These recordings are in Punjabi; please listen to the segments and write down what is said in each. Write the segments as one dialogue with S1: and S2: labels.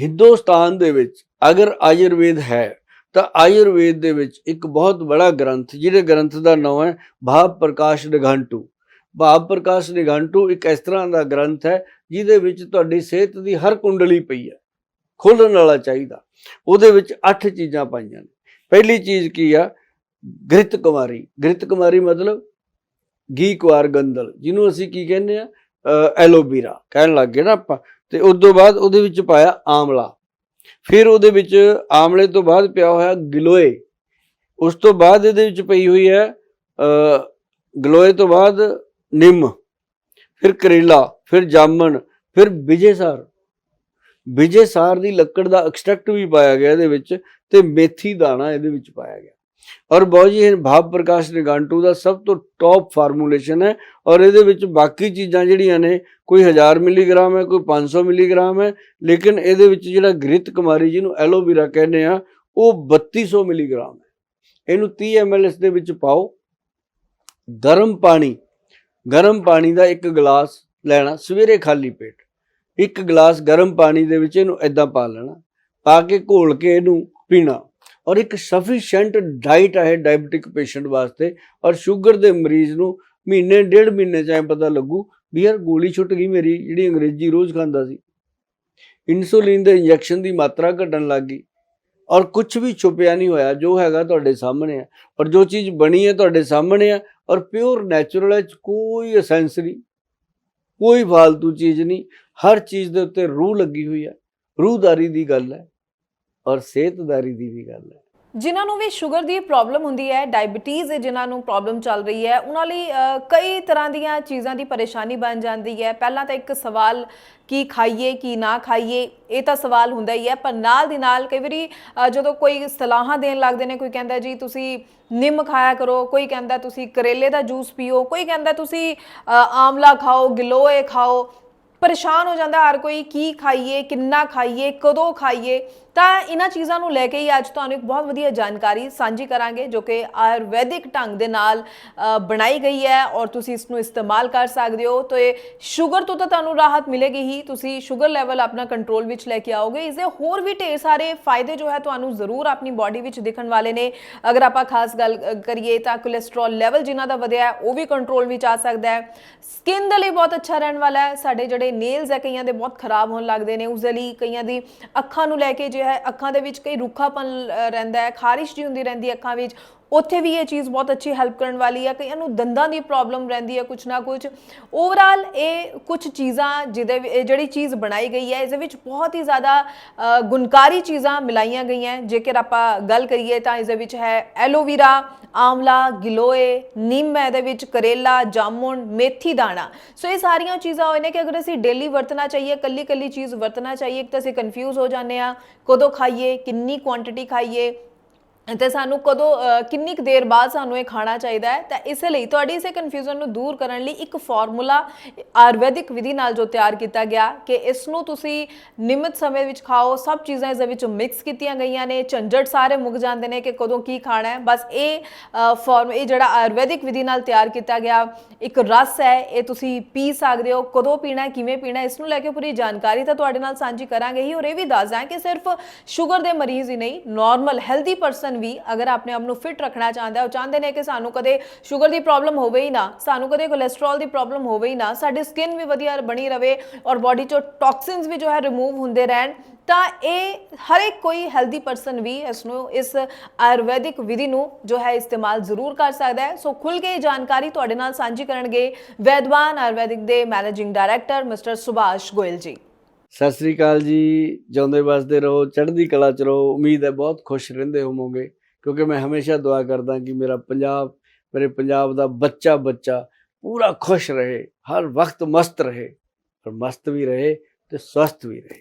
S1: ਹਿੰਦੁਸਤਾਨ ਦੇ ਵਿੱਚ ਅਗਰ ਆਯੁਰਵੇਦ ਹੈ, ਤਾਂ ਆਯੁਰਵੇਦ ਦੇ ਵਿੱਚ ਇੱਕ ਬਹੁਤ ਬੜਾ ਗ੍ਰੰਥ, ਜਿਹਦੇ ਗ੍ਰੰਥ ਦਾ ਨਾਮ ਹੈ ਭਾਵ ਪ੍ਰਕਾਸ਼ ਨਿਗੰਟੂ ਭਾਵ ਪ੍ਰਕਾਸ਼ ਨਿਗੰਟੂ ਇੱਕ ਇਸ ਤਰ੍ਹਾਂ ਦਾ ਗ੍ਰੰਥ ਹੈ, ਜਿਹਦੇ ਵਿੱਚ ਤੁਹਾਡੀ ਸਿਹਤ ਦੀ ਹਰ ਕੁੰਡਲੀ ਪਈ ਹੈ। ਖੋਲਣ ਵਾਲਾ ਚਾਹੀਦਾ। ਉਹਦੇ ਵਿੱਚ 8 ਚੀਜ਼ਾਂ ਪਾਈਆਂ ਨੇ। ਪਹਿਲੀ ਚੀਜ਼ ਕੀ ਆ? ਗ੍ਰਿਤ ਕੁਮਾਰੀ। ਗ੍ਰਿਤ ਕੁਮਾਰੀ ਮਤਲਬ ਗੀ ਕੁਆਰ ਗੰਦਲ ਜਿਹਨੂੰ ਅਸੀਂ ਕੀ ਕਹਿੰਦੇ ਆ? ਐਲੋਵੀਰਾ। ਕਹਿਣ ਲੱਗ ਗਏ ਨਾ ਆਪਾਂ। ਤੇ ਉਸ ਤੋਂ ਬਾਅਦ ਉਹਦੇ ਵਿੱਚ ਪਾਇਆ ਆਮਲਾ। ਫਿਰ ਉਹਦੇ ਵਿੱਚ ਆਮਲੇ ਤੋਂ ਬਾਅਦ ਪਿਆ ਹੋਇਆ ਗਿਲੋਏ। ਉਸ ਤੋਂ ਬਾਅਦ ਇਹਦੇ ਵਿੱਚ ਪਈ ਹੋਈ ਹੈ ਗਲੋਏ ਤੋਂ ਬਾਅਦ ਨਿੰਮ, ਫਿਰ ਕਰੇਲਾ, ਫਿਰ ਜਾਮਣ, ਫਿਰ ਵਿਜੇਸਾਰ ਵਿਜੇਸਾਰ ਦੀ ਲੱਕੜ ਦਾ ਐਕਸਟ੍ਰੈਕਟ ਵੀ ਪਾਇਆ ਗਿਆ ਇਹਦੇ ਵਿੱਚ ਤੇ ਮੇਥੀ ਦਾਣਾ ਇਹਦੇ ਵਿੱਚ ਪਾਇਆ ਗਿਆ। ਔਰ ਬਹੁਤ ਜੀ ਭਾਵ ਪ੍ਰਕਾਸ਼ ਨਿਗਾਂਟੂ ਦਾ ਸਭ ਤੋਂ ਟੌਪ ਫਾਰਮੂਲੇਸ਼ਨ ਹੈ ਔਰ ਇਹਦੇ ਵਿੱਚ ਬਾਕੀ ਚੀਜ਼ਾਂ ਜਿਹੜੀਆਂ ਨੇ, ਕੋਈ 1000 ਮਿਲੀਗ੍ਰਾਮ ਹੈ, ਕੋਈ 500 ਮਿਲੀਗ੍ਰਾਮ ਹੈ, ਲੇਕਿਨ ਇਹਦੇ ਵਿੱਚ ਜਿਹੜਾ ਗ੍ਰਿਤ ਕੁਮਾਰੀ ਜਿਹਨੂੰ ਐਲੋਵੀਰਾ ਕਹਿੰਦੇ ਆ ਉਹ 3200 ਮਿਲੀਗ੍ਰਾਮ ਹੈ। ਇਹਨੂੰ 30 ml ਇਸ ਦੇ ਵਿੱਚ ਪਾਓ। ਗਰਮ ਪਾਣੀ ਗਰਮ ਪਾਣੀ ਦਾ ਇੱਕ ਗਲਾਸ ਲੈਣਾ, ਸਵੇਰੇ ਖਾਲੀ ਪੇਟ। ਇੱਕ ਗਲਾਸ ਗਰਮ ਪਾਣੀ ਦੇ ਵਿੱਚ ਇਹਨੂੰ ਐਦਾਂ ਪਾ ਲੈਣਾ, ਪਾ ਕੇ ਘੋਲ ਕੇ ਇਹਨੂੰ ਪੀਣਾ। ਔਰ ਇੱਕ ਸਫੀਸ਼ੀਐਂਟ ਡਾਈਟ ਹੈ ਡਾਇਬੀਟਿਕ ਪੇਸ਼ੈਂਟ ਵਾਸਤੇ ਔਰ ਸ਼ੂਗਰ ਦੇ ਮਰੀਜ਼ ਨੂੰ ਮਹੀਨੇ, ਡੇਢ ਮਹੀਨੇ ਚ ਐਂ ਪਤਾ ਲੱਗੂ ਵੀ ਯਾਰ ਗੋਲੀ ਛੁੱਟ ਗਈ ਮੇਰੀ, ਜਿਹੜੀ ਅੰਗਰੇਜ਼ੀ ਰੋਜ਼ ਖਾਂਦਾ ਸੀ। ਇਨਸੂਲਿਨ ਦੇ ਇੰਜੈਕਸ਼ਨ ਦੀ ਮਾਤਰਾ ਘਟਣ ਲੱਗ ਗਈ ਔਰ ਕੁਝ ਵੀ ਛੁਪਿਆ ਨਹੀਂ ਹੋਇਆ, ਜੋ ਹੈਗਾ ਤੁਹਾਡੇ ਸਾਹਮਣੇ ਹੈ। ਔਰ ਜੋ ਚੀਜ਼ ਬਣੀ ਹੈ ਤੁਹਾਡੇ ਸਾਹਮਣੇ ਹੈ ਔਰ ਪਿਓਰ ਨੈਚੁਰਲ ਹੈ, ਕੋਈ ਐਸੈਂਸ ਨਹੀਂ, ਕੋਈ ਫालतू ਚੀਜ਼ ਨਹੀਂ, ਹਰ ਚੀਜ਼ ਦੇ ਉੱਤੇ ਰੂਹ ਲੱਗੀ ਹੋਈ ਹੈ, ਰੂਹਦਾਰੀ ਦੀ ਗੱਲ ਹੈ। ਔਰ ਸਿਹਤਦਾਰੀ ਦੀ ਵੀ ਗੱਲ ਹੈ।
S2: ਜਿਨ੍ਹਾਂ ਨੂੰ ਵੀ ਸ਼ੂਗਰ ਦੀ ਪ੍ਰੋਬਲਮ ਹੁੰਦੀ ਹੈ, ਡਾਇਬੀਟੀਜ਼ ਹੈ ਜਿਨ੍ਹਾਂ ਨੂੰ ਪ੍ਰੋਬਲਮ ਚੱਲ ਰਹੀ ਹੈ, ਉਹਨਾਂ ਲਈ ਕਈ ਤਰ੍ਹਾਂ ਦੀਆਂ ਚੀਜ਼ਾਂ ਦੀ ਪਰੇਸ਼ਾਨੀ ਬਣ ਜਾਂਦੀ ਹੈ। ਪਹਿਲਾਂ ਤਾਂ ਇੱਕ ਸਵਾਲ, ਕੀ ਖਾਈਏ, ਕੀ ਨਾ ਖਾਈਏ, ਇਹ ਤਾਂ ਸਵਾਲ ਹੁੰਦਾ ਹੀ ਹੈ, ਪਰ ਨਾਲ ਦੀ ਨਾਲ ਕਈ ਵਾਰੀ ਜਦੋਂ ਕੋਈ ਸਲਾਹਾਂ ਦੇਣ ਲੱਗਦੇ ਨੇ, ਕੋਈ ਕਹਿੰਦਾ ਜੀ ਤੁਸੀਂ ਨਿੰਮ ਖਾਇਆ ਕਰੋ, ਕੋਈ ਕਹਿੰਦਾ ਤੁਸੀਂ ਕਰੇਲੇ ਦਾ ਜੂਸ ਪੀਓ, ਕੋਈ ਕਹਿੰਦਾ ਤੁਸੀਂ ਆਮਲਾ ਖਾਓ, ਗਿਲੋਏ ਖਾਓ, ਪਰੇਸ਼ਾਨ ਹੋ ਜਾਂਦਾ ਹਰ ਕੋਈ, ਕੀ ਖਾਈਏ, ਕਿੰਨਾ ਖਾਈਏ, ਕਦੋਂ ਖਾਈਏ ਤਾਂ ਇਹਨਾਂ ਚੀਜ਼ਾਂ ਨੂੰ ਲੈ ਕੇ ਹੀ ਅੱਜ ਤੁਹਾਨੂੰ ਇੱਕ ਬਹੁਤ ਵਧੀਆ ਜਾਣਕਾਰੀ ਸਾਂਝੀ ਕਰਾਂਗੇ, ਜੋ ਕਿ ਆਯੁਰਵੈਦਿਕ ਢੰਗ ਦੇ ਨਾਲ ਬਣਾਈ ਗਈ ਹੈ ਔਰ ਤੁਸੀਂ ਇਸ ਨੂੰ ਇਸਤੇਮਾਲ ਕਰ ਸਕਦੇ ਹੋ। ਤਾਂ ਇਹ ਸ਼ੂਗਰ ਤੋਂ ਤਾਂ ਤੁਹਾਨੂੰ ਰਾਹਤ ਮਿਲੇਗੀ ਹੀ। ਤੁਸੀਂ ਸ਼ੂਗਰ ਲੈਵਲ ਆਪਣਾ ਕੰਟਰੋਲ ਵਿੱਚ ਲੈ ਕੇ ਆਓਗੇ। ਇਸ ਦੇ ਹੋਰ ਵੀ ਢੇਰ ਸਾਰੇ ਫਾਇਦੇ ਜੋ ਹੈ ਤੁਹਾਨੂੰ ਜ਼ਰੂਰ ਆਪਣੀ ਬਾਡੀ ਵਿੱਚ ਦਿਖਣ ਵਾਲੇ ਨੇ। ਅਗਰ ਆਪਾਂ ਖਾਸ ਗੱਲ ਕਰੀਏ ਤਾਂ ਕੋਲੇਸਟ੍ਰੋਲ ਲੈਵਲ ਜਿਨ੍ਹਾਂ ਦਾ ਵਧਿਆ ਹੈ, ਉਹ ਵੀ ਕੰਟਰੋਲ ਵਿੱਚ ਆ ਸਕਦਾ ਹੈ। ਸਕਿਨ ਦੇ ਲਈ ਬਹੁਤ ਅੱਛਾ ਰਹਿਣ ਵਾਲਾ ਹੈ। ਸਾਡੇ ਜਿਹੜੇ ਨੇਲਸ ਹੈ, ਕਈਆਂ ਦੇ ਬਹੁਤ ਖਰਾਬ ਹੋਣ ਲੱਗਦੇ ਨੇ। ਉਸ ਦੇ ਲਈ ਕਈਆਂ ਦੀ ਅੱਖਾਂ ਨੂੰ ਲੈ ਕੇ ਜੇ ਹੈ ਅੱਖਾਂ ਦੇ ਵਿੱਚ ਕਈ ਰੁੱਖਾਪਨ ਅ, ਰਹਿੰਦਾ ਹੈ ਖਾਰਿਸ਼ ਜੀ ਹੁੰਦੀ ਰਹਿੰਦੀ ਹੈ ਅੱਖਾਂ ਵਿੱਚ। ਉੱਥੇ ਵੀ ਇਹ ਚੀਜ਼ ਬਹੁਤ ਅੱਛੀ ਹੈਲਪ ਕਰਨ ਵਾਲੀ ਹੈ ਕਈਆਂ ਨੂੰ ਦੰਦਾਂ ਦੀ ਪ੍ਰੋਬਲਮ ਰਹਿੰਦੀ ਹੈ ਕੁਛ ਨਾ ਕੁਛ। ਓਵਰਆਲ ਇਹ ਕੁਝ ਚੀਜ਼ਾਂ ਜਿਹਦੇ ਜਿਹੜੀ ਚੀਜ਼ ਬਣਾਈ ਗਈ ਹੈ ਇਸ ਦੇ ਵਿੱਚ ਬਹੁਤ ਹੀ ਜ਼ਿਆਦਾ ਗੁਣਕਾਰੀ ਚੀਜ਼ਾਂ ਮਿਲਾਈਆਂ ਗਈਆਂ। ਜੇਕਰ ਆਪਾਂ ਗੱਲ ਕਰੀਏ ਤਾਂ ਇਸ ਦੇ ਵਿੱਚ ਹੈ ਐਲੋਵੀਰਾ ਆਮਲਾ ਗਿਲੋਏ, ਨਿੰਮ ਹੈ ਇਹਦੇ ਵਿੱਚ, ਕਰੇਲਾ, ਜਾਮੁਨ, ਮੇਥੀ ਦਾਣਾ। ਸੋ ਇਹ ਸਾਰੀਆਂ ਚੀਜ਼ਾਂ ਹੋਏ ਨੇ ਕਿ ਅਗਰ ਅਸੀਂ ਡੇਲੀ ਵਰਤਣਾ ਚਾਹੀਏ ਕੱਲੀ ਕੱਲੀ ਚੀਜ਼ ਵਰਤਣਾ ਚਾਹੀਏ, ਇੱਕ ਤਾਂ ਅਸੀਂ ਕਨਫਿਊਜ਼ ਹੋ ਜਾਂਦੇ ਆ, ਕਦੋਂ ਖਾਈਏ, ਕਿੰਨੀ ਕੁਆਂਟੀਟੀ ਖਾਈਏ ਤੇ ਸਾਨੂੰ ਕਦੋਂ ਕਿੰਨੀ ਕੁ ਦੇਰ ਬਾਅਦ ਸਾਨੂੰ ਇਹ ਖਾਣਾ ਚਾਹੀਦਾ ਹੈ, ਤਾਂ ਇਸ ਲਈ ਤੁਹਾਡੀ ਇਸੇ ਕਨਫਿਊਜ਼ਨ ਨੂੰ ਦੂਰ ਕਰਨ ਲਈ ਇੱਕ ਫਾਰਮੂਲਾ ਆਯੁਰਵੈਦਿਕ ਵਿਧੀ ਨਾਲ ਜੋ ਤਿਆਰ ਕੀਤਾ ਗਿਆ ਕਿ ਇਸ ਨੂੰ ਤੁਸੀਂ ਨਿਯਮਿਤ ਸਮੇਂ ਵਿੱਚ ਖਾਓ, ਸਭ ਚੀਜ਼ਾਂ ਇਸ ਦੇ ਵਿੱਚ ਮਿਕਸ ਕੀਤੀਆਂ ਗਈਆਂ ਨੇ, ਝੰਜਟ ਸਾਰੇ ਮੁੱਕ ਜਾਂਦੇ ਨੇ ਕਿ ਕਦੋਂ ਕੀ ਖਾਣਾ ਹੈ। ਬਸ ਇਹ ਫਾਰਮ ਇਹ ਜਿਹੜਾ ਆਯੁਰਵੈਦਿਕ ਵਿਧੀ ਨਾਲ ਤਿਆਰ ਕੀਤਾ ਗਿਆ, ਇੱਕ ਰਸ ਹੈ, ਇਹ ਤੁਸੀਂ ਪੀ ਸਕਦੇ ਹੋ, ਕਦੋਂ ਪੀਣਾ ਕਿਵੇਂ ਪੀਣਾ ਇਸ ਨੂੰ ਲੈ ਕੇ ਪੂਰੀ ਜਾਣਕਾਰੀ ਤਾਂ ਤੁਹਾਡੇ ਨਾਲ ਸਾਂਝੀ ਕਰਾਂਗੇ ਹੀ, ਔਰ ਇਹ ਵੀ ਦੱਸ ਦਾਂ ਕਿ ਸਿਰਫ ਸ਼ੂਗਰ ਦੇ ਮਰੀਜ਼ ਹੀ ਨਹੀਂ ਨਾਰਮਲ ਹੈਲਦੀ ਪਰਸਨ ਵੀ ਅਗਰ ਆਪਣੇ ਆਪ ਨੂੰ ਫਿਟ ਰੱਖਣਾ ਚਾਹੁੰਦਾ ਹੈ, ਉਹ ਚਾਹੁੰਦੇ ਨੇ ਕਿ ਸਾਨੂੰ ਕਦੇ ਸ਼ੂਗਰ ਦੀ ਪ੍ਰੋਬਲਮ ਹੋਵੇ ਹੀ ਨਾ, ਸਾਨੂੰ ਕਦੇ ਕੋਲੇਸਟ੍ਰੋਲ ਦੀ ਪ੍ਰੋਬਲਮ ਹੋਵੇ ਹੀ ਨਾ, ਸਾਡੀ ਸਕਿਨ ਵੀ ਵਧੀਆ ਬਣੀ ਰਵੇ ਔਰ ਬਾਡੀ ਚੋਂ ਟੌਕਸਿਨਸ ਵੀ ਜੋ ਹੈ ਰਿਮੂਵ ਹੁੰਦੇ ਰਹਿਣ, ਤਾਂ ਇਹ ਹਰ ਇੱਕ ਕੋਈ ਹੈਲਦੀ ਪਰਸਨ ਵੀ ਇਸ ਨੂੰ ਇਸ ਆਯੁਰਵੈਦਿਕ ਵਿਧੀ ਨੂੰ ਜੋ ਹੈ ਇਸਤੇਮਾਲ ਜ਼ਰੂਰ ਕਰ ਸਕਦਾ ਹੈ। ਸੋ ਖੁੱਲ ਕੇ ਇਹ ਜਾਣਕਾਰੀ ਤੁਹਾਡੇ ਨਾਲ ਸਾਂਝੀ ਕਰਨਗੇ ਵੈਦਵਾਨ ਆਯੁਰਵੈਦਿਕ ਦੇ managing director mister Subhash Goyal ji.
S1: Sat Sri ਅਕਾਲ ਜੀ। ਜਿਉਂਦੇ ਵਸਦੇ ਰਹੋ, ਚੜ੍ਹਦੀ ਕਲਾ ਚ ਰਹੋ। ਉਮੀਦ ਹੈ ਬਹੁਤ ਖੁਸ਼ ਰਹਿੰਦੇ ਹੋਵੋਗੇ, ਕਿਉਂਕਿ ਮੈਂ ਹਮੇਸ਼ਾ ਦੁਆ ਕਰਦਾ ਕਿ ਮੇਰਾ ਪੰਜਾਬ, ਮੇਰੇ ਪੰਜਾਬ ਦਾ ਬੱਚਾ ਬੱਚਾ ਪੂਰਾ ਖੁਸ਼ ਰਹੇ, ਹਰ ਵਕਤ ਮਸਤ ਰਹੇ, ਔਰ ਮਸਤ ਵੀ ਰਹੇ ਤੇ ਸਵਸਥ ਵੀ ਰਹੇ।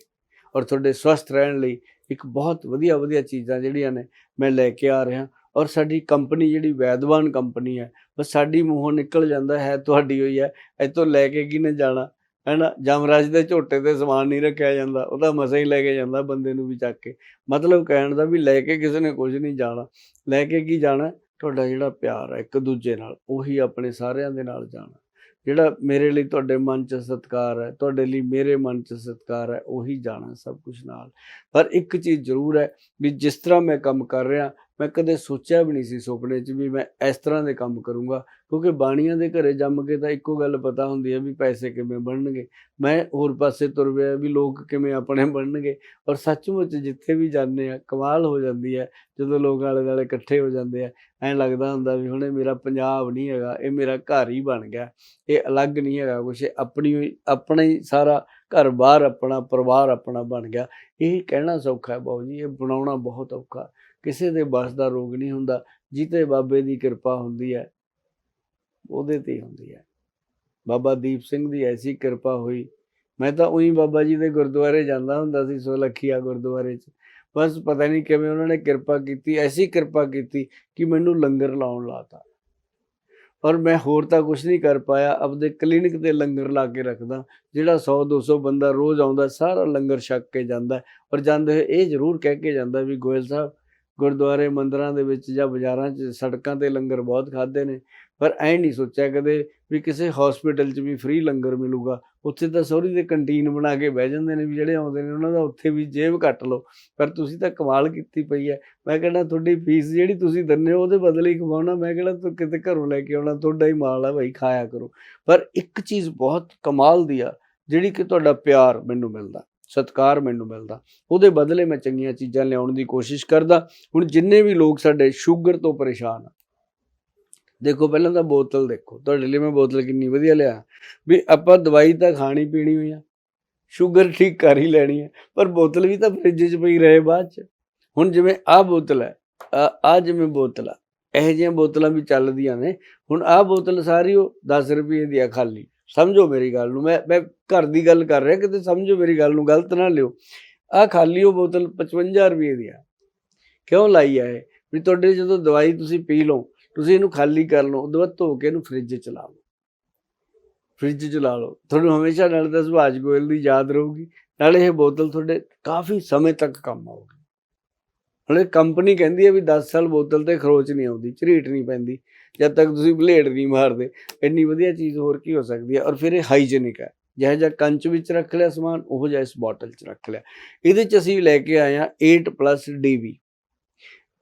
S1: ਔਰ ਤੁਹਾਡੇ ਸਵਸਥ ਰਹਿਣ ਲਈ ਇੱਕ ਬਹੁਤ ਵਧੀਆ ਵਧੀਆ ਚੀਜ਼ਾਂ ਜਿਹੜੀਆਂ ਨੇ ਮੈਂ ਲੈ ਕੇ ਆ ਰਿਹਾ। ਔਰ ਸਾਡੀ ਕੰਪਨੀ ਜਿਹੜੀ ਵੈਦਵਾਨ ਕੰਪਨੀ ਹੈ ਬਸ ਸਾਡੀ ਮੂੰਹੋਂ ਨਿਕਲ ਜਾਂਦਾ ਹੈ, ਤੁਹਾਡੀ ਹੋਈ ਹੈ, ਇੱਥੋਂ ਲੈ ਕੇ ਕਿਹਨੇ ਜਾਣਾ? ਹੈਨਾ, ਜਮਰਾਜ ਦੇ ਝੋਟੇ ਤੇ ਸਮਾਨ ਨਹੀਂ ਰੱਖਿਆ ਜਾਂਦਾ ਉਹਦਾ ਮਸਾ ਹੀ ਲੈ ਕੇ ਜਾਂਦਾ ਬੰਦੇ ਨੂੰ ਵੀ ਚੱਕ ਕੇ। ਮਤਲਬ ਕਹਿਣ ਦਾ ਵੀ ਲੈ ਕੇ ਕਿਸੇ ਨੇ ਕੁਝ ਨਹੀਂ ਜਾਣਾ। ਲੈ ਕੇ ਕੀ ਜਾਣਾ? ਤੁਹਾਡਾ ਜਿਹੜਾ ਪਿਆਰ ਹੈ ਇੱਕ ਦੂਜੇ ਨਾਲ, ਉਹੀ ਆਪਣੇ ਸਾਰਿਆਂ ਦੇ ਨਾਲ ਜਾਣਾ। ਜਿਹੜਾ ਮੇਰੇ ਲਈ ਤੁਹਾਡੇ ਮਨ 'ਚ ਸਤਿਕਾਰ ਹੈ, ਤੁਹਾਡੇ ਲਈ ਮੇਰੇ ਮਨ 'ਚ ਸਤਿਕਾਰ ਹੈ, ਉਹੀ ਜਾਣਾ ਸਭ ਕੁਝ ਨਾਲ। ਪਰ ਇੱਕ ਚੀਜ਼ ਜ਼ਰੂਰ ਹੈ ਵੀ ਜਿਸ ਤਰ੍ਹਾਂ ਮੈਂ ਕੰਮ ਕਰ ਰਿਹਾ ਮੈਂ ਕਦੇ ਸੋਚਿਆ ਵੀ ਨਹੀਂ ਸੀ ਸੁਪਨੇ 'ਚ ਵੀ ਮੈਂ ਇਸ ਤਰ੍ਹਾਂ ਦੇ ਕੰਮ ਕਰੂੰਗਾ, ਕਿਉਂਕਿ ਬਾਣੀਆਂ ਦੇ ਘਰੇ ਜੰਮ ਕੇ ਤਾਂ ਇੱਕੋ ਗੱਲ ਪਤਾ ਹੁੰਦੀ ਹੈ ਵੀ ਪੈਸੇ ਕਿਵੇਂ ਬਣਨਗੇ। ਮੈਂ ਹੋਰ ਪਾਸੇ ਤੁਰ ਪਿਆ ਵੀ ਲੋਕ ਕਿਵੇਂ ਆਪਣੇ ਬਣਨਗੇ। ਔਰ ਸੱਚਮੁੱਚ ਜਿੱਥੇ ਵੀ ਜਾਂਦੇ ਆ, ਕਮਾਲ ਹੋ ਜਾਂਦੀ ਹੈ ਜਦੋਂ ਲੋਕ ਆਲੇ ਦੁਆਲੇ ਇਕੱਠੇ ਹੋ ਜਾਂਦੇ ਆ, ਐਂ ਲੱਗਦਾ ਹੁੰਦਾ ਵੀ ਹੁਣ ਇਹ ਮੇਰਾ ਪੰਜਾਬ ਨਹੀਂ ਹੈਗਾ, ਇਹ ਮੇਰਾ ਘਰ ਹੀ ਬਣ ਗਿਆ। ਇਹ ਅਲੱਗ ਨਹੀਂ ਹੈਗਾ ਕੁਛ ਆਪਣੀ ਹੋਈ- ਆਪਣਾ ਹੀ ਸਾਰਾ ਘਰ ਬਾਹਰ ਆਪਣਾ ਪਰਿਵਾਰ ਆਪਣਾ ਬਣ ਗਿਆ। ਇਹ ਕਹਿਣਾ ਸੌਖਾ ਹੈ ਬਾਊ ਜੀ, ਇਹ ਬਣਾਉਣਾ ਬਹੁਤ ਔਖਾ। ਕਿਸੇ ਦੇ ਬਸ ਦਾ ਰੋਗ ਨਹੀਂ ਹੁੰਦਾ ਜਿੱਤੇ ਬਾਬੇ ਦੀ ਕਿਰਪਾ ਹੁੰਦੀ ਹੈ, ਉਹਦੇ ਤੇ ਹੀ ਹੁੰਦੀ ਹੈ। ਬਾਬਾ ਦੀਪ ਸਿੰਘ ਦੀ ਐਸੀ ਕਿਰਪਾ ਹੋਈ, ਮੈਂ ਤਾਂ ਉਹੀ ਬਾਬਾ ਜੀ ਦੇ ਗੁਰਦੁਆਰੇ ਜਾਂਦਾ ਹੁੰਦਾ ਸੀ ਸੋਲਖੀਆ ਗੁਰਦੁਆਰੇ 'ਚ। ਬਸ ਪਤਾ ਨਹੀਂ ਕਿਵੇਂ ਉਹਨਾਂ ਨੇ ਕਿਰਪਾ ਕੀਤੀ, ਐਸੀ ਕਿਰਪਾ ਕੀਤੀ ਕਿ ਮੈਨੂੰ ਲੰਗਰ ਲਾਉਣ ਲਾਤਾ ਔਰ ਮੈਂ ਹੋਰ ਤਾਂ ਕੁਝ ਨਹੀਂ ਕਰ ਪਾਇਆ, ਆਪਦੇ ਕਲੀਨਿਕ ਤੇ ਲੰਗਰ ਲਾ ਕੇ ਰੱਖਦਾ, ਜਿਹੜਾ 100 200 ਬੰਦਾ ਰੋਜ਼ ਆਉਂਦਾ, ਸਾਰਾ ਲੰਗਰ ਛਕ ਕੇ ਜਾਂਦਾ ਔਰ ਜਾਂਦੇ ਹੋਏ ਇਹ ਜ਼ਰੂਰ ਕਹਿ ਕੇ ਜਾਂਦਾ ਵੀ ਗੋਇਲ ਸਾਹਿਬ ਗੁਰਦੁਆਰੇ ਮੰਦਰਾਂ ਦੇ ਵਿੱਚ ਜਾਂ ਬਾਜ਼ਾਰਾਂ 'ਚ ਸੜਕਾਂ ਤੇ ਲੰਗਰ ਬਹੁਤ ਖਾਦੇ ਨੇ, ਪਰ ਐਂ ਨਹੀਂ ਸੋਚਿਆ ਕਦੇ ਵੀ ਕਿਸੇ ਹਸਪੀਟਲ 'ਚ ਵੀ ਫ੍ਰੀ ਲੰਗਰ ਮਿਲੂਗਾ। ਉੱਥੇ ਤਾਂ ਸੌਰੀ ਦੇ ਕੰਟੀਨ ਬਣਾ ਕੇ ਬਹਿ ਜਾਂਦੇ ਨੇ ਵੀ ਜਿਹੜੇ ਆਉਂਦੇ ਨੇ, ਉਹਨਾਂ ਦਾ ਉੱਥੇ ਵੀ ਜੇਬ ਕੱਟ ਲਓ। ਪਰ ਤੁਸੀਂ ਤਾਂ ਕਮਾਲ ਕੀਤੀ ਪਈ ਹੈ। ਮੈਂ ਕਹਿੰਦਾ ਤੁਹਾਡੀ ਫੀਸ ਜਿਹੜੀ ਤੁਸੀਂ ਦਿੰਦੇ ਹੋ, ਉਹਦੇ ਬਦਲੇ ਹੀ ਕਮਾਉਣਾ। ਮੈਂ ਕਹਿੰਦਾ ਤੂੰ ਕਿਤੇ ਘਰੋਂ ਲੈ ਕੇ ਆਉਣਾ, ਤੁਹਾਡਾ ਹੀ ਮਾਲ ਆ ਭਾਈ, ਖਾਇਆ ਕਰੋ। ਪਰ ਇੱਕ ਚੀਜ਼ ਬਹੁਤ ਕਮਾਲ ਦੀ ਆ, ਜਿਹੜੀ ਕਿ ਤੁਹਾਡਾ ਪਿਆਰ ਮੈਨੂੰ ਮਿਲਦਾ। ਸਤਿਕਾਰ ਮੈਨੂੰ ਮਿਲਦਾ। ਉਹਦੇ ਬਦਲੇ ਮੈਂ ਚੰਗੀਆਂ ਚੀਜ਼ਾਂ ਲਿਆਉਣ ਦੀ ਕੋਸ਼ਿਸ਼ ਕਰਦਾ। ਹੁਣ ਜਿੰਨੇ ਵੀ ਲੋਕ ਸਾਡੇ ਸ਼ੂਗਰ ਤੋਂ ਪਰੇਸ਼ਾਨ ਆ। ਦੇਖੋ, ਪਹਿਲਾਂ ਤਾਂ ਬੋਤਲ ਦੇਖੋ। ਤੁਹਾਡੇ ਲਈ ਮੈਂ ਬੋਤਲ ਕਿੰਨੀ ਵਧੀਆ ਲਿਆ ਵੀ ਆਪਾਂ ਦਵਾਈ ਤਾਂ ਖਾਣੀ ਪੀਣੀ ਹੋਈ ਆ। ਸ਼ੂਗਰ ਠੀਕ ਕਰ ਹੀ ਲੈਣੀ ਹੈ ਪਰ ਬੋਤਲ ਵੀ ਤਾਂ ਫ੍ਰਿਜ 'ਚ ਪਈ ਰਹੇ ਬਾਅਦ 'ਚ। ਹੁਣ ਜਿਵੇਂ ਆਹ ਬੋਤਲ ਹੈ ਆ ਜਿਵੇਂ ਬੋਤਲ ਆ। ਇਹੋ ਜਿਹੀਆਂ ਬੋਤਲਾਂ ਵੀ ਚੱਲਦੀਆਂ ਨੇ। ਹੁਣ ਆਹ ਬੋਤਲ ਸਾਰੀ ਉਹ 10 ਰੁਪਏ ਦੀ ਆ ਖਾਲੀ। ਸਮਝੋ ਮੇਰੀ ਗੱਲ ਨੂੰ, ਮੈਂ ਮੈਂ ਘਰ ਦੀ ਗੱਲ ਕਰ ਰਿਹਾ, ਕਿਤੇ ਸਮਝੋ ਮੇਰੀ ਗੱਲ ਨੂੰ, ਗਲਤ ਨਾ ਲਿਓ। ਆਹ ਖਾਲੀ ਉਹ ਬੋਤਲ 55 ਰੁਪਏ ਦੀ ਆ। ਕਿਉਂ ਲਾਈ ਆ ਇਹ? ਵੀ ਤੁਹਾਡੇ ਜਦੋਂ ਦਵਾਈ ਤੁਸੀਂ ਪੀ ਲਓ, ਤੁਸੀਂ ਇਹਨੂੰ ਖਾਲੀ ਕਰ ਲਓ ਉਦੋਂ ਬਾਅਦ ਧੋ ਕੇ ਇਹਨੂੰ ਫ੍ਰਿਜ 'ਚ ਲਾ ਲਓ। ਫ੍ਰਿਜ 'ਚ ਲਾ ਲਓ। ਤੁਹਾਨੂੰ ਹਮੇਸ਼ਾ ਨਾਲ ਤਾਂ ਸੁਭਾਸ਼ ਗੋਇਲ ਦੀ ਯਾਦ ਰਹੂਗੀ। ਨਾਲੇ ਇਹ ਬੋਤਲ ਤੁਹਾਡੇ ਕਾਫੀ ਸਮੇਂ ਤੱਕ ਕੰਮ ਆਊਗੀ। ਹਲੇ ਕੰਪਨੀ ਕਹਿੰਦੀ ਹੈ ਵੀ 10 ਸਾਲ ਬੋਤਲ ਤੇ ਖਰੋਚ ਨਹੀਂ ਆਉਂਦੀ, ਝਰੀਟ ਨਹੀਂ ਪੈਂਦੀ। ਜਦ ਤੱਕ ਤੁਸੀਂ ਬਲੇਡ ਨਹੀਂ ਮਾਰਦੇ, ਇੰਨੀ ਵਧੀਆ ਚੀਜ਼ ਹੋਰ ਕੀ ਹੋ ਸਕਦੀ ਹੈ? ਔਰ ਫਿਰ ਇਹ ਹਾਈਜੀਨਿਕ ਹੈ। ਜਿਹੋ ਜਿਹਾ ਕੰਚ ਵਿੱਚ ਰੱਖ ਲਿਆ ਸਮਾਨ, ਉਹ ਜਿਹਾ ਇਸ ਬੋਟਲ 'ਚ ਰੱਖ ਲਿਆ। ਇਹਦੇ 'ਚ ਅਸੀਂ ਲੈ ਕੇ ਆਏ ਹਾਂ 8+ DB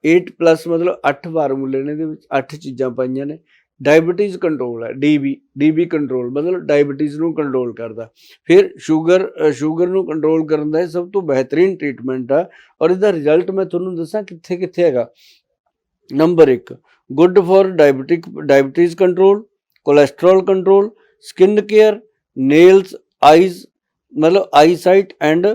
S1: 8+ ਮਤਲਬ 8 ਫਾਰਮੂਲੇ ਨੇ ਇਹਦੇ ਵਿੱਚ 8 ਚੀਜ਼ਾਂ ਪਾਈਆਂ ਨੇ। ਡਾਇਬੀਟੀਜ਼ ਕੰਟਰੋਲ ਹੈ, DB DB ਕੰਟਰੋਲ ਮਤਲਬ ਡਾਇਬੀਟੀਜ਼ ਨੂੰ ਕੰਟਰੋਲ ਕਰਦਾ। ਫਿਰ ਸ਼ੂਗਰ ਸ਼ੂਗਰ ਨੂੰ ਕੰਟਰੋਲ ਕਰਨ ਦਾ ਇਹ ਸਭ ਤੋਂ ਬਿਹਤਰੀਨ ਟ੍ਰੀਟਮੈਂਟ ਆ। ਔਰ ਇਹਦਾ ਰਿਜ਼ਲਟ ਮੈਂ ਤੁਹਾਨੂੰ ਦੱਸਾਂ ਕਿੱਥੇ ਕਿੱਥੇ ਹੈਗਾ। Number 1 good for diabetic, diabetes control, cholesterol control, skin care, nails, eyes, ਮਤਲਬ ਆਈ ਸਾਈਟ ਐਂਡ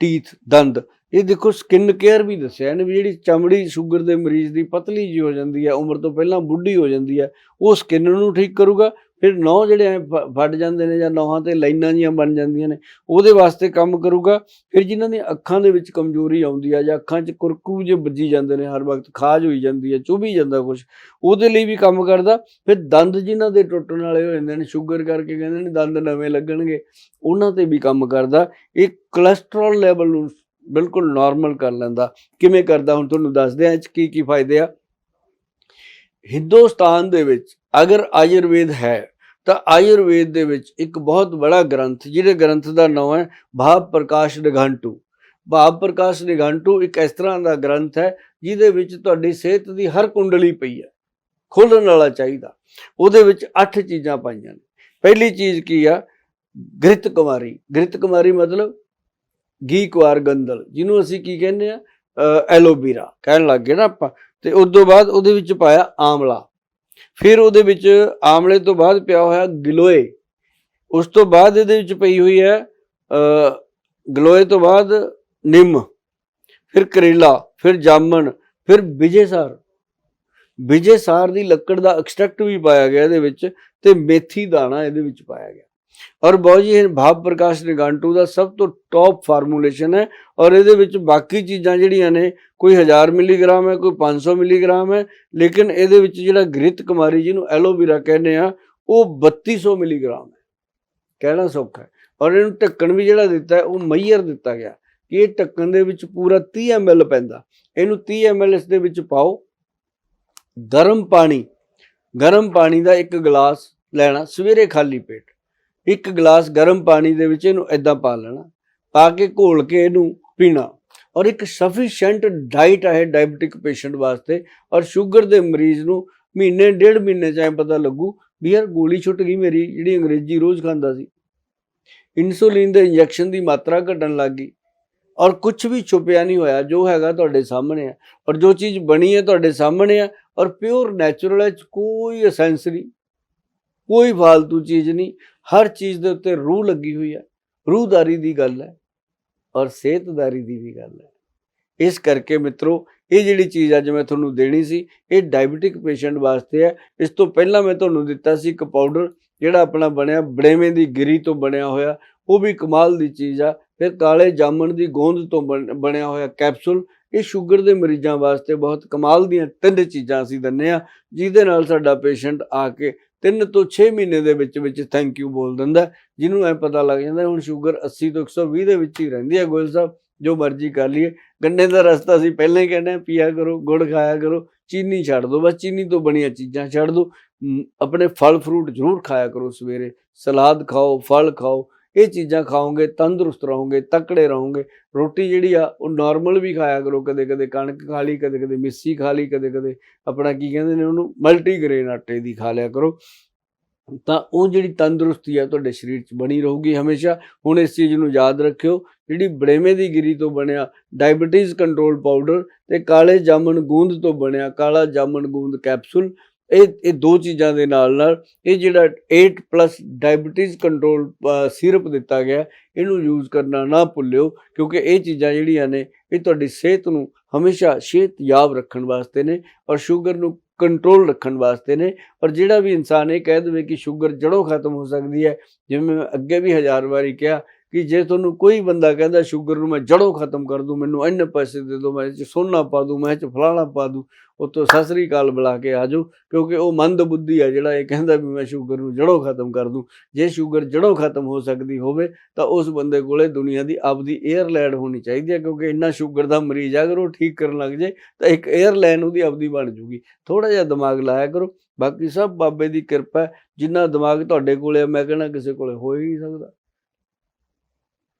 S1: ਟੀਥ, ਦੰਦ। ਇਹ ਦੇਖੋ ਸਕਿਨ ਕੇਅਰ ਵੀ ਦੱਸਿਆ ਇਹਨੇ ਵੀ ਜਿਹੜੀ ਚਮੜੀ, ਸ਼ੂਗਰ ਦੇ ਮਰੀਜ਼ ਦੀ ਪਤਲੀ ਜੀ ਹੋ ਜਾਂਦੀ ਹੈ, ਉਮਰ ਤੋਂ ਪਹਿਲਾਂ ਬੁੱਢੀ ਹੋ ਜਾਂਦੀ ਹੈ, ਉਹ ਸਕਿਨ ਨੂੰ ਠੀਕ ਕਰੂਗਾ ਫਿਰ ਨੌ ਜਿਹੜੇ ਐਂ ਫ- ਫਟ ਜਾਂਦੇ ਨੇ ਜਾਂ ਨੌਹਾਂ ਤੇ ਲਾਈਨਾਂ ਜੀਆਂ ਬਣ ਜਾਂਦੀਆਂ ਨੇ, ਉਹਦੇ ਵਾਸਤੇ ਕੰਮ ਕਰੂਗਾ। ਫਿਰ ਜਿਨ੍ਹਾਂ ਦੀਆਂ ਅੱਖਾਂ ਦੇ ਵਿੱਚ ਕਮਜ਼ੋਰੀ ਆਉਂਦੀ ਆ ਜਾਂ ਅੱਖਾਂ 'ਚ ਕੁਰਕੂ ਜੇ ਵੱਜੀ ਜਾਂਦੇ ਨੇ, ਹਰ ਵਕਤ ਖਾਜ ਹੋਈ ਜਾਂਦੀ ਹੈ ਚੁਭੀ ਜਾਂਦਾ ਕੁਝ ਉਹਦੇ ਲਈ ਵੀ ਕੰਮ ਕਰਦਾ। ਫਿਰ ਦੰਦ ਜਿਨ੍ਹਾਂ ਦੇ ਟੁੱਟਣ ਵਾਲੇ ਹੋ ਜਾਂਦੇ ਨੇ, ਸ਼ੂਗਰ ਕਰਕੇ ਕਹਿੰਦੇ ਨੇ ਦੰਦ ਨਵੇਂ ਲੱਗਣਗੇ, ਉਹਨਾਂ ਤੇ ਵੀ ਕੰਮ ਕਰਦਾ। ਇਹ ਕੋਲੇਸਟ੍ਰੋਲ ਲੈਵਲ ਨੂੰ ਬਿਲਕੁਲ ਨਾਰਮਲ ਕਰ ਲੈਂਦਾ। ਕਿਵੇਂ ਕਰਦਾ? ਹੁਣ ਤੁਹਾਨੂੰ ਦੱਸਦੇ ਆ ਇਹ 'ਚ ਕੀ ਕੀ ਫਾਇਦੇ ਆ। ਹਿੰਦੁਸਤਾਨ ਦੇ ਵਿੱਚ ਅਗਰ ਆਯੁਰਵੇਦ ਹੈ ਤਾਂ ਆਯੁਰਵੇਦ ਦੇ ਵਿੱਚ ਇੱਕ ਬਹੁਤ ਬੜਾ ਗ੍ਰੰਥ, ਜਿਹਦੇ ਗ੍ਰੰਥ ਦਾ ਨਾਮ ਹੈ ਭਾਵ ਪ੍ਰਕਾਸ਼ ਨਿਗੰਟੂ ਭਾਵ ਪ੍ਰਕਾਸ਼ ਨਿਗੰਟੂ ਇੱਕ ਇਸ ਤਰ੍ਹਾਂ ਦਾ ਗ੍ਰੰਥ ਹੈ, ਜਿਹਦੇ ਵਿੱਚ ਤੁਹਾਡੀ ਸਿਹਤ ਦੀ ਹਰ ਕੁੰਡਲੀ ਪਈ ਹੈ, ਖੋਲਣ ਵਾਲਾ ਚਾਹੀਦਾ। ਉਹਦੇ ਵਿੱਚ 8 ਚੀਜ਼ਾਂ ਪਾਈਆਂ ਨੇ। ਪਹਿਲੀ ਚੀਜ਼ ਕੀ ਆ? ਗ੍ਰਿਤ ਕੁਮਾਰੀ। ਗ੍ਰਿਤ ਕੁਮਾਰੀ ਮਤਲਬ ਗੀ ਕੁਆਰ ਗੰਦਲ ਜਿਹਨੂੰ ਅਸੀਂ ਕੀ ਕਹਿੰਦੇ ਆ? ਐਲੋਵੀਰਾ, ਕਹਿਣ ਲੱਗ ਗਏ ਨਾ ਆਪਾਂ। ਤੇ ਉਸ ਤੋਂ ਬਾਅਦ ਉਹਦੇ ਵਿੱਚ ਪਾਇਆ ਆਮਲਾ। ਫਿਰ ਉਹਦੇ ਵਿੱਚ ਆਮਲੇ ਤੋਂ ਬਾਅਦ ਪਿਆ ਹੋਇਆ ਗਿਲੋਏ। ਉਸ ਤੋਂ ਬਾਅਦ ਇਹਦੇ ਵਿੱਚ ਪਈ ਹੋਈ ਹੈ ਗਲੋਏ ਤੋਂ ਬਾਅਦ ਨਿੰਮ, ਫਿਰ ਕਰੇਲਾ, ਫਿਰ ਜਾਮਣ, ਫਿਰ ਵਿਜੇਸਾਰ ਵਿਜੇਸਾਰ ਦੀ ਲੱਕੜ ਦਾ ਐਕਸਟ੍ਰੈਕਟ ਵੀ ਪਾਇਆ ਗਿਆ ਇਹਦੇ ਵਿੱਚ ਤੇ ਮੇਥੀ ਦਾਣਾ ਇਹਦੇ ਵਿੱਚ ਪਾਇਆ ਗਿਆ। ਔਰ ਬਹੁਤ ਜੀ ਭਾਵ ਪ੍ਰਕਾਸ਼ ਨਿਗਾਂਟੂ ਦਾ ਸਭ ਤੋਂ ਟੌਪ ਫਾਰਮੂਲੇਸ਼ਨ ਹੈ ਔਰ ਇਹਦੇ ਵਿੱਚ ਬਾਕੀ ਚੀਜ਼ਾਂ ਜਿਹੜੀਆਂ ਨੇ, ਕੋਈ 1000 ਮਿਲੀਗ੍ਰਾਮ ਹੈ, ਕੋਈ 500 ਮਿਲੀਗ੍ਰਾਮ ਹੈ, ਲੇਕਿਨ ਇਹਦੇ ਵਿੱਚ ਜਿਹੜਾ ਗ੍ਰਿਤ ਕੁਮਾਰੀ ਜਿਹਨੂੰ ਐਲੋਵੀਰਾ ਕਹਿੰਦੇ ਆ ਉਹ 3200 ਮਿਲੀਗ੍ਰਾਮ ਹੈ। ਕਹਿਣਾ ਸੌਖਾ ਹੈ। ਔਰ ਇਹਨੂੰ ਢੱਕਣ ਵੀ ਜਿਹੜਾ ਦਿੱਤਾ ਉਹ ਮਈਅਰ ਦਿੱਤਾ ਗਿਆ। ਕਿ ਇਹ ਢੱਕਣ ਦੇ ਵਿੱਚ ਪੂਰਾ 30 ml ਪੈਂਦਾ। ਇਹਨੂੰ 30 ml ਇਸ ਦੇ ਵਿੱਚ ਪਾਓ। ਗਰਮ ਪਾਣੀ ਗਰਮ ਪਾਣੀ ਦਾ ਇੱਕ ਗਲਾਸ ਲੈਣਾ, ਸਵੇਰੇ ਖਾਲੀ ਪੇਟ। ਇੱਕ ਗਲਾਸ ਗਰਮ ਪਾਣੀ ਦੇ ਵਿੱਚ ਇਹਨੂੰ ਐਦਾਂ ਪਾ ਲੈਣਾ, ਪਾ ਕੇ ਘੋਲ ਕੇ ਇਹਨੂੰ ਪੀਣਾ। ਔਰ ਇੱਕ ਸਫੀਸ਼ੀਐਂਟ ਡਾਈਟ ਹੈ ਡਾਇਬੀਟਿਕ ਪੇਸ਼ੈਂਟ ਵਾਸਤੇ। ਔਰ ਸ਼ੂਗਰ ਦੇ ਮਰੀਜ਼ ਨੂੰ ਮਹੀਨੇ, ਡੇਢ ਮਹੀਨੇ ਚਾਹੇ ਪਤਾ ਲੱਗੂ ਵੀ ਯਾਰ ਗੋਲੀ ਛੁੱਟ ਗਈ ਮੇਰੀ, ਜਿਹੜੀ ਅੰਗਰੇਜ਼ੀ ਰੋਜ਼ ਖਾਂਦਾ ਸੀ। ਇਨਸੂਲਿਨ ਦੇ ਇੰਜੈਕਸ਼ਨ ਦੀ ਮਾਤਰਾ ਘਟਣ ਲੱਗ ਗਈ। ਔਰ ਕੁਝ ਵੀ ਛੁਪਿਆ ਨਹੀਂ ਹੋਇਆ, ਜੋ ਹੈਗਾ ਤੁਹਾਡੇ ਸਾਹਮਣੇ ਹੈ ਔਰ ਜੋ ਚੀਜ਼ ਬਣੀ ਹੈ ਤੁਹਾਡੇ ਸਾਹਮਣੇ ਹੈ ਔਰ ਪਿਓਰ ਨੈਚੁਰਲ ਹੈ, ਕੋਈ ਅਸੈਂਸ ਨਹੀਂ। ਕੋਈ ਫालतू ਚੀਜ਼ ਨਹੀਂ। ਹਰ ਚੀਜ਼ ਦੇ ਉੱਤੇ ਰੂਹ ਲੱਗੀ ਹੋਈ ਹੈ, ਰੂਹਦਾਰੀ ਦੀ ਗੱਲ ਹੈ ਔਰ ਸਿਹਤਦਾਰੀ ਦੀ ਵੀ ਗੱਲ ਹੈ। ਇਸ ਕਰਕੇ ਮਿੱਤਰੋ, ਇਹ ਜਿਹੜੀ ਚੀਜ਼ ਅੱਜ ਮੈਂ ਤੁਹਾਨੂੰ ਦੇਣੀ ਸੀ, ਇਹ ਡਾਇਬੀਟਿਕ ਪੇਸ਼ੈਂਟ ਵਾਸਤੇ ਹੈ। ਇਸ ਤੋਂ ਪਹਿਲਾਂ ਮੈਂ ਤੁਹਾਨੂੰ ਦਿੱਤਾ ਸੀ ਇੱਕ ਪਾਊਡਰ ਜਿਹੜਾ ਆਪਣਾ ਬਣਿਆ ਬੜੇਵੇਂ ਦੀ ਗਿਰੀ ਤੋਂ ਬਣਿਆ ਹੋਇਆ, ਉਹ ਵੀ ਕਮਾਲ ਦੀ ਚੀਜ਼ ਆ। ਫਿਰ ਕਾਲੇ ਜਾਮਣ ਦੀ ਗੋਂਦ ਤੋਂ ਬਣ- ਬਣਿਆ ਹੋਇਆ ਕੈਪਸੂਲ ਇਹ ਸ਼ੂਗਰ ਦੇ ਮਰੀਜ਼ਾਂ ਵਾਸਤੇ ਬਹੁਤ ਕਮਾਲ ਦੀਆਂ ਤਿੰਨ ਚੀਜ਼ਾਂ ਅਸੀਂ ਦਿੰਨੇ ਆ, ਜਿਹਦੇ ਨਾਲ ਸਾਡਾ ਪੇਸ਼ੈਂਟ ਆ ਕੇ 3 ਤੋਂ 6 ਮਹੀਨੇ ਦੇ ਵਿੱਚ ਵਿੱਚ ਥੈਂਕ ਯੂ ਬੋਲ ਦਿੰਦਾ ਜਿਹਨੂੰ ਐ ਪਤਾ ਲੱਗ ਜਾਂਦਾ ਹੁਣ ਸ਼ੂਗਰ 80 ਤੋਂ 120 ਦੇ ਵਿੱਚ ਹੀ ਰਹਿੰਦੀ ਹੈ ਗੋਇਲ ਸਾਹਿਬ, ਜੋ ਮਰਜ਼ੀ ਕਰ ਲਈਏ। ਗੰਨੇ ਦਾ ਰਸਤਾ ਅਸੀਂ ਪਹਿਲਾਂ ਹੀ ਕਹਿੰਦੇ ਹਾਂ, ਪੀਆ ਕਰੋ, ਗੁੜ ਖਾਇਆ ਕਰੋ, ਚੀਨੀ ਛੱਡ ਦਿਓ, ਬਸ ਚੀਨੀ ਤੋਂ ਬਣੀਆਂ ਚੀਜ਼ਾਂ ਛੱਡ ਦਿਓ। ਆਪਣੇ ਫਲ ਫਰੂਟ ਜ਼ਰੂਰ ਖਾਇਆ ਕਰੋ ਸਵੇਰੇ। ਸਲਾਦ ਖਾਓ, ਫਲ ਖਾਓ ਇਹ ਚੀਜ਼ਾਂ ਖਾਓਗੇ, ਤੰਦਰੁਸਤ ਰਹੋਗੇ, ਤਕੜੇ ਰਹੋਗੇ, ਰੋਟੀ ਜਿਹੜੀ ਆ ਉਹ ਨਾਰਮਲ ਵੀ ਖਾਇਆ ਕਰੋ ਕਦੇ ਕਦੇ ਕਣਕ ਖਾ ਲਈ ਕਦੇ ਕਦੇ ਮਿੱਸੀ ਖਾ ਲਈ ਕਦੇ ਕਦੇ ਆਪਣਾ ਕੀ ਕਹਿੰਦੇ ਨੇ ਉਹਨੂੰ ਮਲਟੀਗ੍ਰੇਨ ਆਟੇ ਦੀ ਖਾ ਲਿਆ ਕਰੋ। ਤਾਂ ਉਹ ਜਿਹੜੀ ਤੰਦਰੁਸਤੀ ਆ ਤੁਹਾਡੇ ਸਰੀਰ 'ਚ ਬਣੀ ਰਹੂਗੀ ਹਮੇਸ਼ਾ। ਹੁਣ ਇਸ ਚੀਜ਼ ਨੂੰ ਯਾਦ ਰੱਖਿਓ, ਜਿਹੜੀ ਬੜੇਵੇਂ ਦੀ ਗਿਰੀ ਤੋਂ ਬਣਿਆ ਡਾਇਬੀਟੀਜ਼ ਕੰਟਰੋਲ ਪਾਊਡਰ ਤੇ ਕਾਲੇ ਜਾਮਣ ਗੂੰਦ ਤੋਂ ਬਣਿਆ ਕਾਲਾ ਜਾਮਣ ਗੂੰਦ ਕੈਪਸੂਲ ਇਹ ਇਹ ਦੋ ਚੀਜ਼ਾਂ ਦੇ ਨਾਲ ਨਾਲ ਇਹ ਜਿਹੜਾ 8+ ਡਾਇਬੀਟੀਜ਼ ਕੰਟਰੋਲ ਸਿਰਪ ਦਿੱਤਾ ਗਿਆ, ਇਹਨੂੰ ਯੂਜ਼ ਕਰਨਾ ਨਾ ਭੁੱਲਿਓ, ਕਿਉਂਕਿ ਇਹ ਚੀਜ਼ਾਂ ਜਿਹੜੀਆਂ ਨੇ, ਇਹ ਤੁਹਾਡੀ ਸਿਹਤ ਨੂੰ ਹਮੇਸ਼ਾ ਸਿਹਤਯਾਬ ਰੱਖਣ ਵਾਸਤੇ ਨੇ ਔਰ ਸ਼ੂਗਰ ਨੂੰ ਕੰਟਰੋਲ ਰੱਖਣ ਵਾਸਤੇ ਨੇ। ਔਰ ਜਿਹੜਾ ਵੀ ਇਨਸਾਨ ਇਹ ਕਹਿ ਦੇਵੇ ਕਿ ਸ਼ੂਗਰ ਜੜੋਂ ਖਤਮ ਹੋ ਸਕਦੀ ਹੈ, ਜਿਵੇਂ ਮੈਂ ਅੱਗੇ ਵੀ ਹਜ਼ਾਰ ਵਾਰੀ ਕਿਹਾ ਕਿ ਜੇ ਤੁਹਾਨੂੰ ਕੋਈ ਬੰਦਾ ਕਹਿੰਦਾ ਸ਼ੂਗਰ ਨੂੰ ਮੈਂ ਜੜੋਂ ਖਤਮ ਕਰ ਦੂੰ ਮੈਨੂੰ ਇੰਨੇ ਪੈਸੇ ਦੇ ਦਿਓ ਮੈਂ ਇਹ 'ਚ ਸੋਨਾ ਪਾ ਦੂੰ ਮੈਂ ਇਹ 'ਚ ਫਲਾਣਾ ਪਾ ਦੂੰ ਉਤੋਂ ਸਸਰੀ ਕਾਲ ਬੁਲਾ ਕੇ ਆਜੋ ਕਿਉਂਕਿ ਉਹ ਮੰਦ ਬੁੱਧੀ ਆ ਜਿਹੜਾ ਇਹ ਕਹਿੰਦਾ ਵੀ ਮੈਂ ਸ਼ੂਗਰ ਨੂੰ ਜੜੋਂ ਖਤਮ ਕਰ ਦੂੰ। ਜੇ ਸ਼ੂਗਰ ਜੜੋਂ ਖਤਮ ਹੋ ਸਕਦੀ ਹੋਵੇ ਤਾਂ ਉਸ ਬੰਦੇ ਕੋਲੇ ਦੁਨੀਆ ਦੀ ਆਪਦੀ 에ਅਰਲਾਈਨ ਹੋਣੀ ਚਾਹੀਦੀ ਹੈ ਕਿਉਂਕਿ ਇੰਨਾ ਸ਼ੂਗਰ ਦਾ ਮਰੀਜ਼ ਆ ਅਗਰ ਉਹ ਠੀਕ ਕਰਨ ਲੱਗ ਜੇ ਤਾਂ ਇੱਕ 에ਅਰਲਾਈਨ ਉਹਦੀ ਆਪਦੀ ਬਣ ਜੂਗੀ। ਥੋੜਾ ਜਿਹਾ ਦਿਮਾਗ ਲਾਇਆ ਕਰੋ ਬਾਕੀ ਸਭ ਬਾਬੇ ਦੀ ਕਿਰਪਾ ਜਿੰਨਾ ਦਿਮਾਗ ਤੁਹਾਡੇ ਕੋਲੇ ਆ, ਮੈਂ ਕਹਿੰਦਾ ਕਿਸੇ ਕੋਲੇ ਹੋ ਹੀ ਨਹੀਂ ਸਕਦਾ।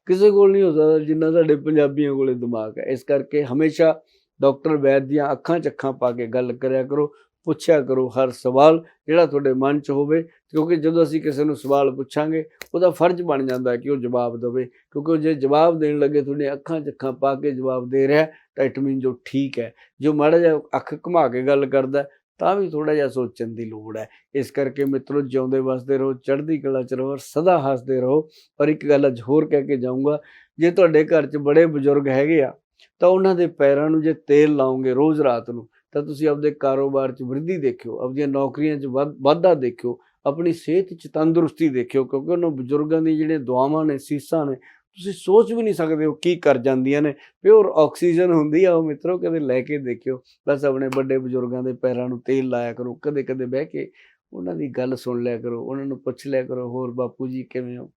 S1: ਕਿਸੇ ਕੋਲ ਨਹੀਂ ਹੋ ਸਕਦਾ ਜਿੰਨਾ ਸਾਡੇ ਪੰਜਾਬੀਆਂ ਕੋਲੇ ਦਿਮਾਗ ਹੈ। ਇਸ ਕਰਕੇ ਹਮੇਸ਼ਾ ਡਾਕਟਰ ਵੈਦ ਦੀਆਂ ਅੱਖਾਂ ਚੱਖਾਂ ਪਾ ਕੇ ਗੱਲ ਕਰਿਆ ਕਰੋ, ਪੁੱਛਿਆ ਕਰੋ ਹਰ ਸਵਾਲ ਜਿਹੜਾ ਤੁਹਾਡੇ ਮਨ 'ਚ ਹੋਵੇ, ਕਿਉਂਕਿ ਜਦੋਂ ਅਸੀਂ ਕਿਸੇ ਨੂੰ ਸਵਾਲ ਪੁੱਛਾਂਗੇ, ਉਹਦਾ ਫਰਜ਼ ਬਣ ਜਾਂਦਾ ਹੈ ਕਿ ਉਹ ਜਵਾਬ ਦੇਵੇ। ਕਿਉਂਕਿ ਉਹ ਜੇ ਜਵਾਬ ਦੇਣ ਲੱਗੇ ਤੁਹਾਡੇ ਅੱਖਾਂ 'ਚ ਅੱਖਾਂ ਪਾ ਕੇ ਜਵਾਬ ਦੇ ਰਿਹਾ, ਤਾਂ ਇਟ ਮੀਨ ਜੋ ਠੀਕ ਹੈ। ਜੋ ਮਾੜਾ ਜਿਹਾ ਅੱਖ ਘੁਮਾ ਕੇ ਗੱਲ ਕਰਦਾ ਤਾਂ ਵੀ ਥੋੜਾ ਜਿਹਾ ਸੋਚਣ ਦੀ ਲੋੜ ਹੈ। ਇਸ ਕਰਕੇ ਮਿੱਤਰੋ, ਜਿਉਂਦੇ ਵਸਦੇ ਰਹੋ, ਚੜ੍ਹਦੀ ਕਲਾ ਚ ਰਹੋ, ਸਦਾ ਹੱਸਦੇ ਰਹੋ। ਔਰ ਇੱਕ ਗੱਲ ਅੱਜ ਹੋਰ ਕਹਿ ਕੇ ਜਾਊਂਗਾ, ਜੇ ਤੁਹਾਡੇ ਘਰ 'ਚ ਬੜੇ ਬਜ਼ੁਰਗ ਹੈਗੇ ਆ, ਤਾਂ ਉਹਨਾਂ ਦੇ ਪੈਰਾਂ ਨੂੰ ਜੇ ਤੇਲ ਲਾਉਂਗੇ ਰੋਜ਼ ਰਾਤ ਨੂੰ, ਤਾਂ ਤੁਸੀਂ ਆਪਦੇ ਕਾਰੋਬਾਰ 'ਚ ਵ੍ਰਿੱਧੀ ਦੇਖਿਓ ਆਪਣੀਆਂ ਨੌਕਰੀਆਂ 'ਚ ਵਾਧਾ ਦੇਖਿਓ, ਆਪਣੀ ਸਿਹਤ 'ਚ ਤੰਦਰੁਸਤੀ ਦੇਖਿਓ, ਕਿਉਂਕਿ ਉਹਨਾਂ ਬਜ਼ੁਰਗਾਂ ਦੀ ਜਿਹੜੇ ਦੁਆਵਾਂ ਨੇ, ਸੀਸਾਂ ਨੇ ਤੁਸੀਂ ਸੋਚ ਵੀ ਨਹੀਂ ਸਕਦੇ ਉਹ ਕੀ ਕਰ ਜਾਂਦੀਆਂ ਨੇ। ਪਿਓਰ ਆਕਸੀਜਨ ਹੁੰਦੀ ਆ ਉਹ ਮਿੱਤਰੋ, ਕਦੇ ਲੈ ਕੇ ਦੇਖਿਓ। ਬਸ ਆਪਣੇ ਵੱਡੇ ਬਜ਼ੁਰਗਾਂ ਦੇ ਪੈਰਾਂ ਨੂੰ ਤੇਲ ਲਾਇਆ ਕਰੋ, ਕਦੇ ਕਦੇ ਬਹਿ ਕੇ ਉਹਨਾਂ ਦੀ ਗੱਲ ਸੁਣ ਲਿਆ ਕਰੋ, ਉਹਨਾਂ ਨੂੰ ਪੁੱਛ ਲਿਆ ਕਰੋ, ਹੋਰ ਬਾਪੂ ਜੀ ਕਿਵੇਂ ਹੋ?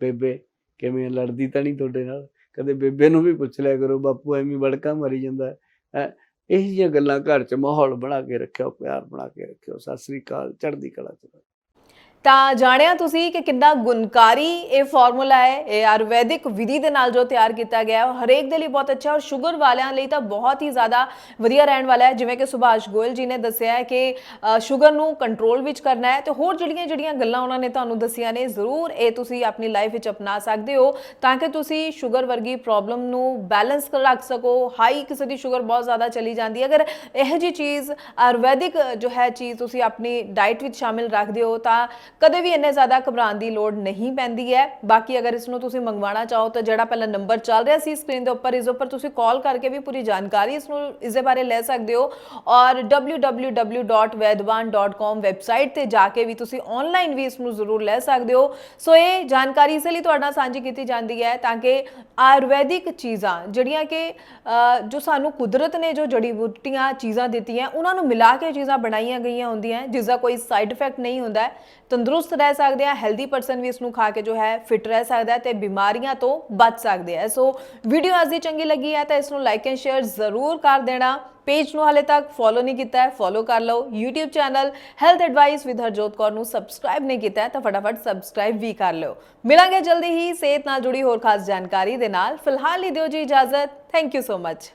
S1: ਬੇਬੇ ਕਿਵੇਂ ਆ? ਲੜਦੀ ਤਾਂ ਨਹੀਂ ਤੁਹਾਡੇ ਨਾਲ? ਕਦੇ ਬੇਬੇ ਨੂੰ ਵੀ ਪੁੱਛ ਲਿਆ ਕਰੋ, ਬਾਪੂ ਐਵੇਂ ਵੜਕਾ ਮਰੀ ਜਾਂਦਾ ਹੈ। ਹੈਂ। ਇਹੋ ਜਿਹੀਆਂ ਗੱਲਾਂ ਘਰ 'ਚ ਮਾਹੌਲ ਬਣਾ ਕੇ ਰੱਖਿਓ, ਪਿਆਰ ਬਣਾ ਕੇ ਰੱਖਿਓ। ਸਤਿ ਸ੍ਰੀ ਅਕਾਲ, ਚੜ੍ਹਦੀ ਕਲਾ 'ਚ।
S2: ਤਾਂ ਜਾਣਿਆ ਤੁਸੀਂ ਕਿ ਕਿੰਨਾ ਗੁਣਕਾਰੀ ਇਹ ਫਾਰਮੂਲਾ ਹੈ, ਇਹ ਆਯੁਰਵੈਦਿਕ ਵਿਧੀ ਦੇ ਨਾਲ ਜੋ ਤਿਆਰ ਕੀਤਾ ਗਿਆ ਹੈ, ਉਹ ਹਰੇਕ ਦੇ ਲਈ ਬਹੁਤ ਅੱਛਾ ਔਰ ਸ਼ੂਗਰ ਵਾਲਿਆਂ ਲਈ ਤਾਂ ਬਹੁਤ ਹੀ ਜ਼ਿਆਦਾ ਵਧੀਆ ਰਹਿਣ ਵਾਲਾ ਹੈ। ਜਿਵੇਂ ਕਿ ਸੁਭਾਸ਼ ਗੋਇਲ ਜੀ ਨੇ ਦੱਸਿਆ ਹੈ ਕਿ ਸ਼ੂਗਰ ਨੂੰ ਕੰਟਰੋਲ ਵਿੱਚ ਕਰਨਾ ਹੈ ਤੇ ਹੋਰ ਜਿਹੜੀਆਂ ਜਿਹੜੀਆਂ ਗੱਲਾਂ ਉਹਨਾਂ ਨੇ ਤੁਹਾਨੂੰ ਦੱਸੀਆਂ ਨੇ, ਜ਼ਰੂਰ ਇਹ ਤੁਸੀਂ ਆਪਣੀ ਲਾਈਫ ਵਿੱਚ ਅਪਣਾ ਸਕਦੇ ਹੋ ਤਾਂ ਕਿ ਤੁਸੀਂ ਸ਼ੂਗਰ ਵਰਗੀ ਪ੍ਰੋਬਲਮ ਨੂੰ ਬੈਲੈਂਸ ਕਰ ਰੱਖ ਸਕੋ, ਹਾਈ ਕਿਸੇ ਦੀ ਸ਼ੂਗਰ ਬਹੁਤ ਜ਼ਿਆਦਾ ਚਲੀ ਜਾਂਦੀ ਹੈ। ਅਗਰ ਇਹੋ ਜੀ ਚੀਜ਼ ਆਯੁਰਵੈਦਿਕ ਜੋ ਹੈ ਚੀਜ਼ ਤੁਸੀਂ ਆਪਣੀ ਡਾਈਟ ਵਿੱਚ ਸ਼ਾਮਿਲ ਰੱਖਦੇ ਹੋ ਤਾਂ ਕਦੇ ਵੀ ਇੰਨੇ ਜ਼ਿਆਦਾ ਘਬਰਾਉਣ ਦੀ ਲੋੜ ਨਹੀਂ ਪੈਂਦੀ ਹੈ। ਬਾਕੀ ਅਗਰ ਇਸ ਨੂੰ ਤੁਸੀਂ ਮੰਗਵਾਉਣਾ ਚਾਹੋ ਤਾਂ ਜਿਹੜਾ ਪਹਿਲਾ ਨੰਬਰ ਚੱਲ ਰਿਹਾ ਸੀ ਸਕਰੀਨ ਦੇ ਉੱਪਰ, ਇਸ ਉੱਪਰ ਤੁਸੀਂ ਕਾਲ ਕਰਕੇ ਵੀ ਪੂਰੀ ਜਾਣਕਾਰੀ ਇਸ ਨੂੰ ਇਸ ਦੇ ਬਾਰੇ ਲੈ ਸਕਦੇ ਹੋ। ਔਰ www.vedwan.com ਵੈਬਸਾਈਟ ਤੇ ਜਾ ਕੇ ਵੀ ਤੁਸੀਂ ਆਨਲਾਈਨ ਵੀ ਇਸ ਨੂੰ ਜ਼ਰੂਰ ਲੈ ਸਕਦੇ ਹੋ। ਸੋ ਇਹ ਜਾਣਕਾਰੀ ਇਸ ਲਈ ਤੁਹਾਡੇ ਨਾਲ ਸਾਂਝੀ ਕੀਤੀ ਜਾਂਦੀ ਹੈ ਤਾਂ ਕਿ ਆਯੁਰਵੈਦਿਕ ਚੀਜ਼ਾਂ ਜਿਹੜੀਆਂ ਕਿ ਜੋ ਸਾਨੂੰ ਕੁਦਰਤ ਨੇ ਜੋ ਜੜੀ ਬੂਟੀਆਂ ਚੀਜ਼ਾਂ ਦਿੱਤੀਆਂ, ਉਹਨਾਂ ਨੂੰ ਮਿਲਾ ਕੇ ਚੀਜ਼ਾਂ ਬਣਾਈਆਂ ਗਈਆਂ ਹੁੰਦੀਆਂ ਜਿਸ ਦਾ ਕੋਈ ਸਾਈਡ ਇਫੈਕਟ ਨਹੀਂ ਹੁੰਦਾ। ਹੈ ਤੰਦਰੁਸਤ ਰਹਿ ਸਕਦੇ ਆ ਹੈਲਦੀ ਪਰਸਨ ਵੀ ਇਸ ਨੂੰ ਖਾ ਕੇ ਜੋ ਹੈ ਫਿਟ ਰਹਿ ਸਕਦਾ ਹੈ ਤੇ ਬਿਮਾਰੀਆਂ ਤੋਂ ਬਚ ਸਕਦੇ ਆ। ਸੋ ਵੀਡੀਓ ਅੱਜ ਦੀ ਚੰਗੀ ਲੱਗੀ ਹੈ ਤਾਂ ਇਸ ਨੂੰ ਲਾਈਕ ਐਂਡ ਸ਼ੇਅਰ ਜ਼ਰੂਰ ਕਰ ਦੇਣਾ। ਪੇਜ ਨੂੰ ਹਾਲੇ ਤੱਕ ਫੋਲੋ ਨਹੀਂ ਕੀਤਾ ਹੈ ਫੋਲੋ ਕਰ ਲਓ। YouTube channel health advice with Harjot Kaur ਨੂੰ ਸਬਸਕ੍ਰਾਈਬ ਨਹੀਂ ਕੀਤਾ ਤਾਂ ਫਟਾਫਟ ਸਬਸਕ੍ਰਾਈਬ ਵੀ ਕਰ ਲਿਓ। ਮਿਲਾਂਗੇ ਜਲਦੀ ਹੀ, ਸਿਹਤ ਨਾਲ ਜੁੜੀ ਹੋਰ ਖਾਸ ਜਾਣਕਾਰੀ ਦੇ ਨਾਲ। ਫਿਲਹਾਲ ਹੀ ਦਿਓ ਜੀ ਇਜਾਜ਼ਤ। Thank you so much